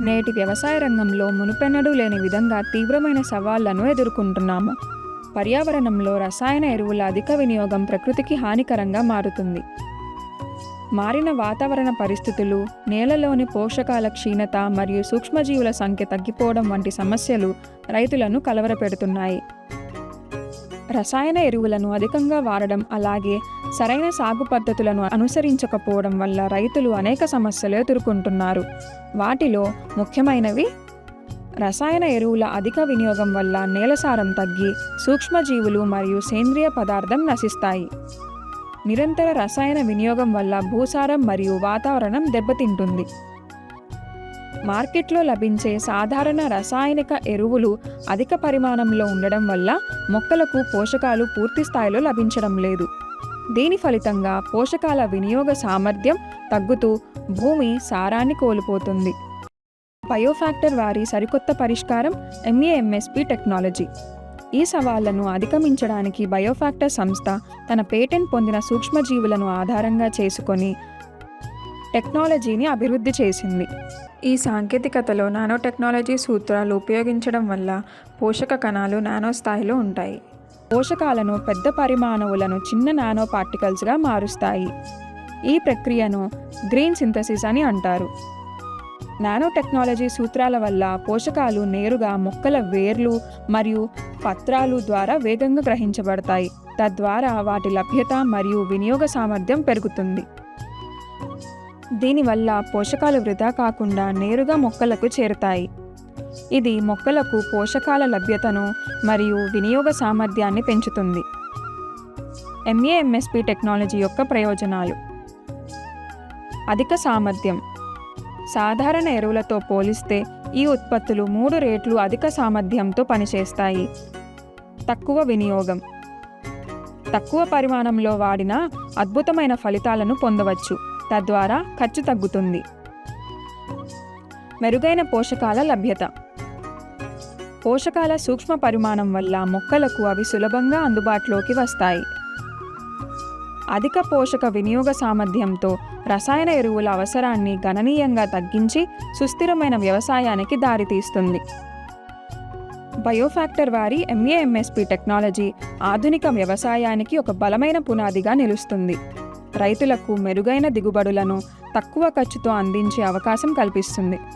నేటి వ్యవసాయ రంగంలో మునుపెన్నడూ లేని విధంగా తీవ్రమైన సవాళ్ళను ఎదుర్కొంటున్నాము. పర్యావరణంలో రసాయన ఎరువుల అధిక వినియోగం ప్రకృతికి హానికరంగా మారుతుంది. మారిన వాతావరణ పరిస్థితులు నేలలోని పోషకాల క్షీణత మరియు సూక్ష్మజీవుల సంఖ్య తగ్గిపోవడం వంటి సమస్యలు రైతులను కలవరపెడుతున్నాయి. రసాయన ఎరువులను అధికంగా వాడడం అలాగే సరైన సాగు పద్ధతులను అనుసరించకపోవడం వల్ల రైతులు అనేక సమస్యలు ఎదుర్కొంటున్నారు. వాటిలో ముఖ్యమైనవి రసాయన ఎరువుల అధిక వినియోగం వల్ల నేలసారం తగ్గి సూక్ష్మజీవులు మరియు సేంద్రియ పదార్థం నశిస్తాయి. నిరంతర రసాయన వినియోగం వల్ల భూసారం మరియు వాతావరణం దెబ్బతింటుంది. మార్కెట్లో లభించే సాధారణ రసాయనిక ఎరువులు అధిక పరిమాణంలో ఉండడం వల్ల మొక్కలకు పోషకాలు పూర్తి స్థాయిలో లభించడం లేదు. దీని ఫలితంగా పోషకాల వినియోగ సామర్థ్యం తగ్గుతూ భూమి సారాన్ని కోల్పోతుంది. బయోఫ్యాక్టర్ వారి సరికొత్త పరిష్కారం ఎంఏఎంఎస్పి టెక్నాలజీ. ఈ సవాళ్ళను అధిగమించడానికి బయోఫ్యాక్టర్ సంస్థ తన పేటెంట్ పొందిన సూక్ష్మజీవులను ఆధారంగా చేసుకొని టెక్నాలజీని అభివృద్ధి చేసింది. ఈ సాంకేతికతలో నానో టెక్నాలజీ సూత్రాలు ఉపయోగించడం వల్ల పోషక కణాలు నానో స్థాయిలో ఉంటాయి. పోషకాలను పెద్ద పరిమాణములను చిన్న నానో పార్టికల్స్గా మారుస్తాయి. ఈ ప్రక్రియను గ్రీన్ సింథసిస్ అని అంటారు. నానో టెక్నాలజీ సూత్రాల వల్ల పోషకాలు నేరుగా మొక్కల వేర్లు మరియు పత్రాలు ద్వారా వేగంగా గ్రహించబడతాయి. తద్వారా వాటి లభ్యత మరియు వినియోగ సామర్థ్యం పెరుగుతుంది. దీనివల్ల పోషకాలు వృధా కాకుండా నేరుగా మొక్కలకు చేరుతాయి. ఇది మొక్కలకు పోషకాల లభ్యతను మరియు వినియోగ సామర్థ్యాన్ని పెంచుతుంది. ఎంఏఎంఎస్పి టెక్నాలజీ యొక్క ప్రయోజనాలు. అధిక సామర్థ్యం. సాధారణ ఎరువులతో పోలిస్తే ఈ ఉత్పత్తులు మూడు రేట్లు అధిక సామర్థ్యంతో పనిచేస్తాయి. తక్కువ వినియోగం. తక్కువ పరిమాణంలో వాడిన అద్భుతమైన ఫలితాలను పొందవచ్చు. తద్వారా ఖర్చు తగ్గుతుంది. మెరుగైన పోషకాల లభ్యత. పోషకాల సూక్ష్మ పరిమాణం వల్ల మొక్కలకు అవి సులభంగా అందుబాటులోకి వస్తాయి. అధిక పోషక వినియోగ సామర్థ్యంతో రసాయన ఎరువుల అవసరాన్ని గణనీయంగా తగ్గించి సుస్థిరమైన వ్యవసాయానికి దారితీస్తుంది. బయోఫ్యాక్టర్ వారి ఎంఏఎంఎస్పి టెక్నాలజీ ఆధునిక వ్యవసాయానికి ఒక బలమైన పునాదిగా నిలుస్తుంది. రైతులకు మెరుగైన దిగుబడులను తక్కువ ఖర్చుతో అందించే అవకాశం కల్పిస్తుంది.